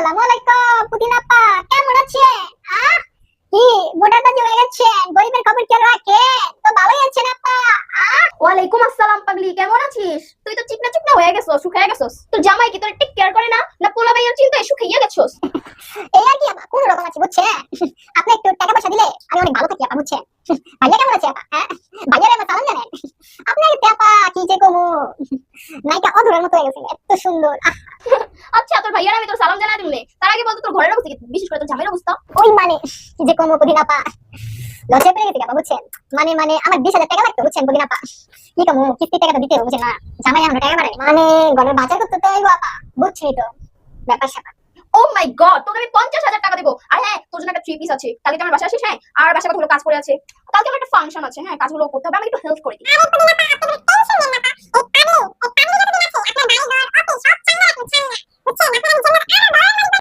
আসসালামু আলাইকুম পুদিনা কেমন আছেন আহ কি মোটার কাজে হয়ে গেছেন গরিবের খবর কে রাখে তো ভালোই আছেন আপা ওয়ালাইকুম আসসালাম পাগলি কেমন আছিস তুই তো চিকনা চিকনা হয়ে গেছস শুকিয়ে গেছস তোর জামাই কি তোর টেক কেয়ার করে না না পোলা ভাইয়ের চিন্তায় শুকিয়ে গেছস এই আর কি আপা কোন রকম আছে বুঝছেন আপনি একটু টাকা পয়সা দিলে আমি অনেক ভালো থাকি আপা বুঝছেন ভাইয়া কেমন আছে আপা হ্যাঁ ভাইয়ারে আমার সালাম জানেন আপনাকে আপা কি যে কমু নাইকা অধুরের মতো হয়ে গেছে এত সুন্দর আচ্ছা তোর ভাইয়ার আমি তোর সালাম জানাই দিমনে তার আগে বলতো তোর ঘরের অবস্থা কি? বিশেষ করে তোর জামাইয়ের অবস্থা। ওই মানে কি যে কমু পুদিনা আপা লজ্জা পেয়ে গেছে আপা বুঝছেন? মানে মানে আমার বিশ হাজার টাকা লাগতো বুঝছেন পুদিনা আপা কি কমু কিস্তি টাকা তো দিতে হবে না? জামাই আমরা টাকা বাড়াই মানে ঘরের বাজার করতে তো হইবো আপা বুঝছি তো? ব্যাপার স্যাপার। ও মাই গড তোকে আমি পঞ্চাশ হাজার টাকা দেবো। আর হ্যাঁ তোর জন্য একটা থ্রি পিস আছে। কালকে আমার বাসা আসিস হ্যাঁ আর বাসা কতগুলো কাজ করে আছে। কালকে আমার একটা ফাংশন আছে হ্যাঁ কাজগুলো করতে হবে আমি একটু হেল্প করে দিই।